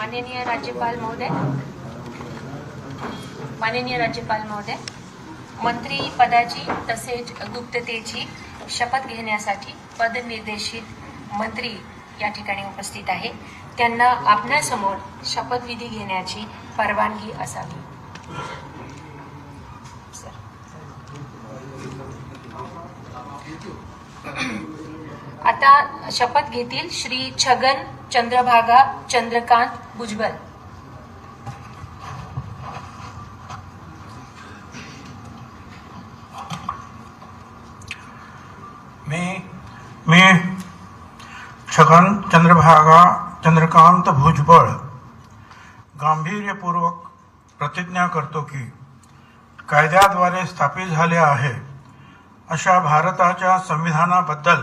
माननीय राज्यपाल महोदय. माननीय राज्यपाल महोदय मंत्री पदाची तसेच गुप्ततेची शपथ घेण्यासाठी पदनिर्देशित मंत्री या ठिकाणी उपस्थित आहे. त्यांना आपल्यासमोर शपथविधी घेण्याची परवानगी असावी. आता शपथ घेतील श्री छगन चंद्रभागा चंद्रकांत भुजबल. मी मी छगन चंद्रभागा चंद्रकांत भुजबळ गांभीर्यपूर्वक प्रतिज्ञा करतो की कायद्याद्वारे स्थापित झाले आहे अशा भारताच्या संविधानाबद्दल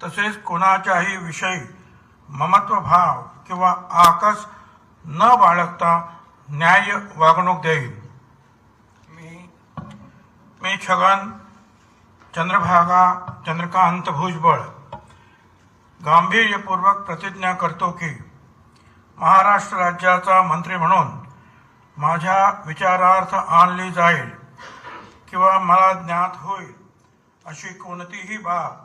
तसेच कोणाच्याही विषयी ममत्वभाव किंवा आकस न बाळगता न्याय वागणूक देईन मी मी छगन चंद्रभागा चंद्रकांत भुजबळ गांभीर्यपूर्वक प्रतिज्ञा करतो की महाराष्ट्र राज्याचा मंत्री म्हणून माझ्या विचारार्थ आणली जाईल किंवा मला ज्ञात होईल अशी कोणतीही बाब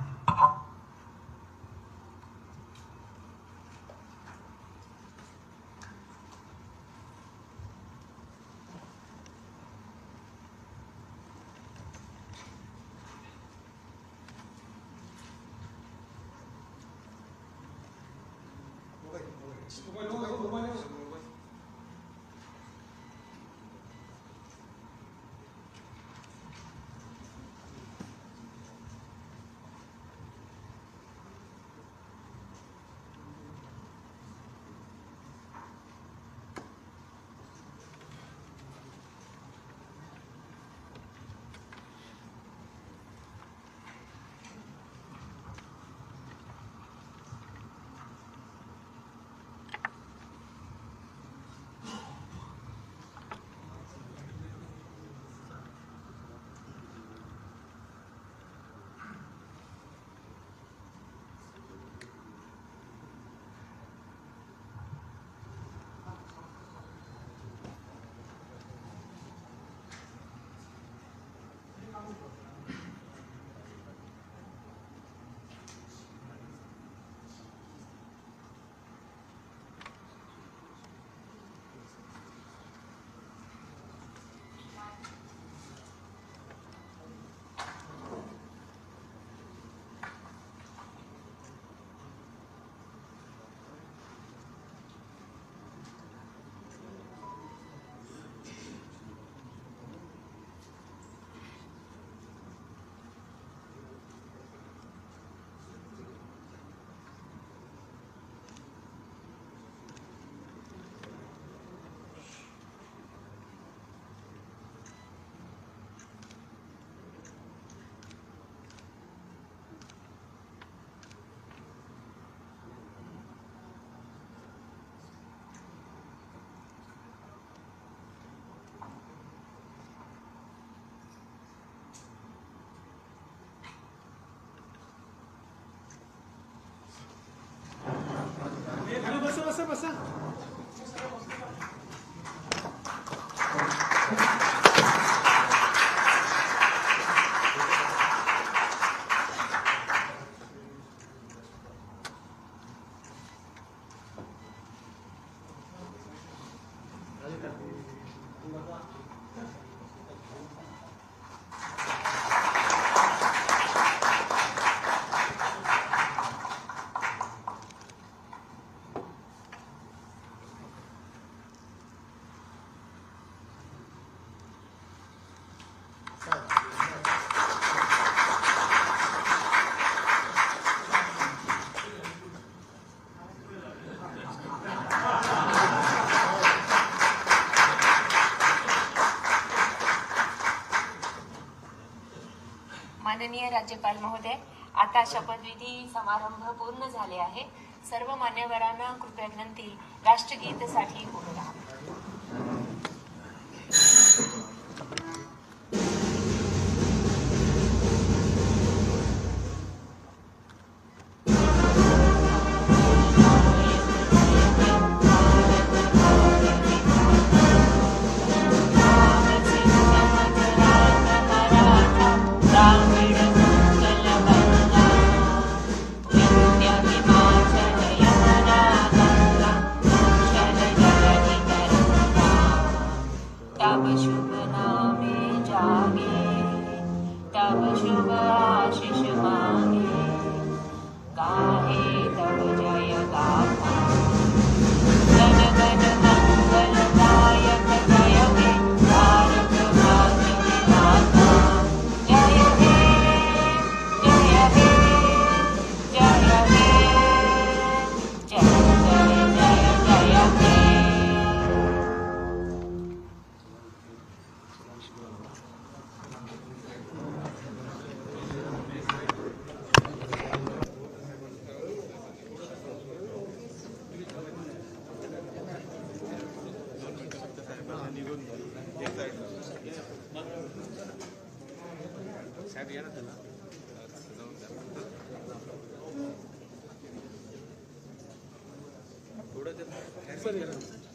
माननीय राज्यपाल महोदय आता शपथविधी समारंभ पूर्ण झाले आहे. सर्व मान्यवरांना कृपया विनंती राष्ट्रगीतसाठी उभे तब शुभ नामे जागे तब शुभ आशिष मागे। गाहे तब जय गाथा। थोडं सर